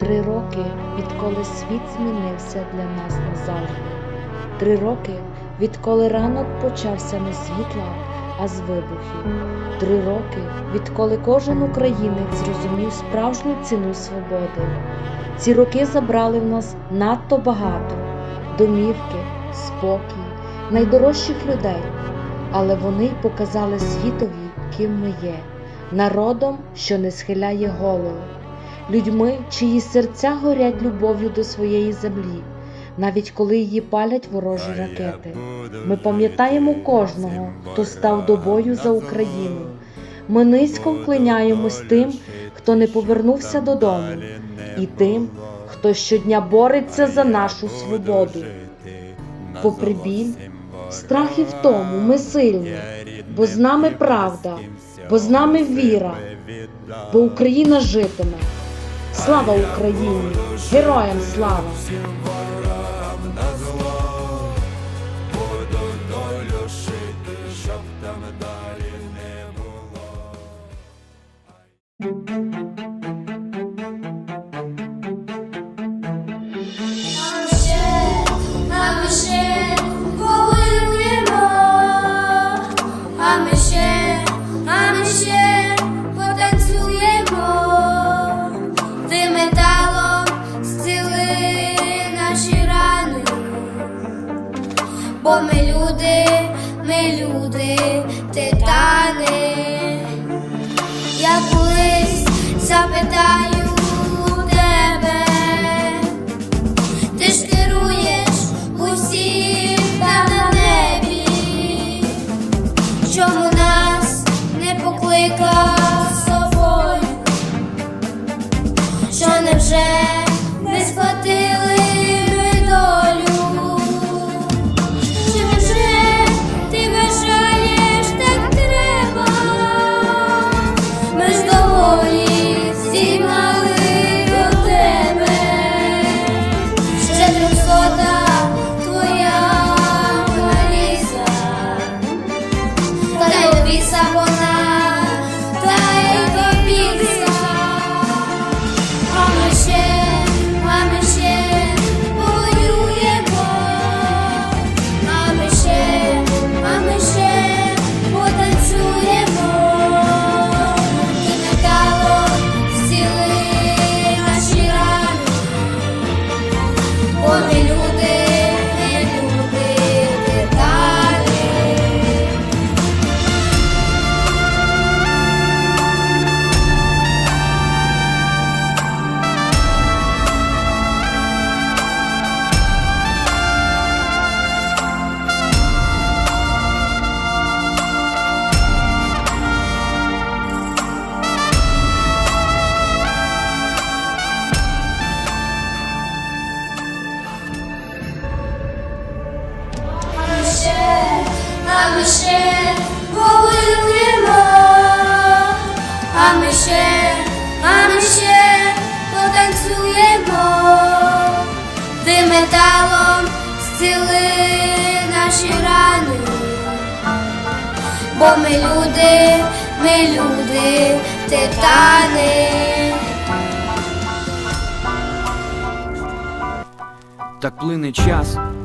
Три роки, відколи світ змінився для нас назавжди. Три роки, відколи ранок почався не світла, а з вибухів. Три роки, відколи кожен українець зрозумів справжню ціну свободи. Ці роки забрали в нас надто багато домівки, спокій, найдорожчих людей, але вони показали світові, ким ми є, народом, що не схиляє голову, людьми, чиї серця горять любов'ю до своєї землі, навіть коли її палять ворожі ракети. Ми пам'ятаємо кожного, хто став до бою за Україну. Ми низько вклиняємось тим, хто не повернувся додому, і тим, хто щодня бореться за нашу свободу. Попри біль, страх і втому ми сильні, бо з нами правда, бо з нами віра, бо Україна житиме. Слава Україні! Героям слава! А бо ми люди, ми люди, титани. Я колись запитаю тебе. Ти ж керуєш усім там на небі, чому нас не покликав собою? Що невже не схватили ще, а ми ще потанцюємо, ти металом зціли наші рани, бо ми люди, ми люди, титани. Так плине час,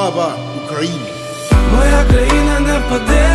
Слава Україні! Моя країна не впаде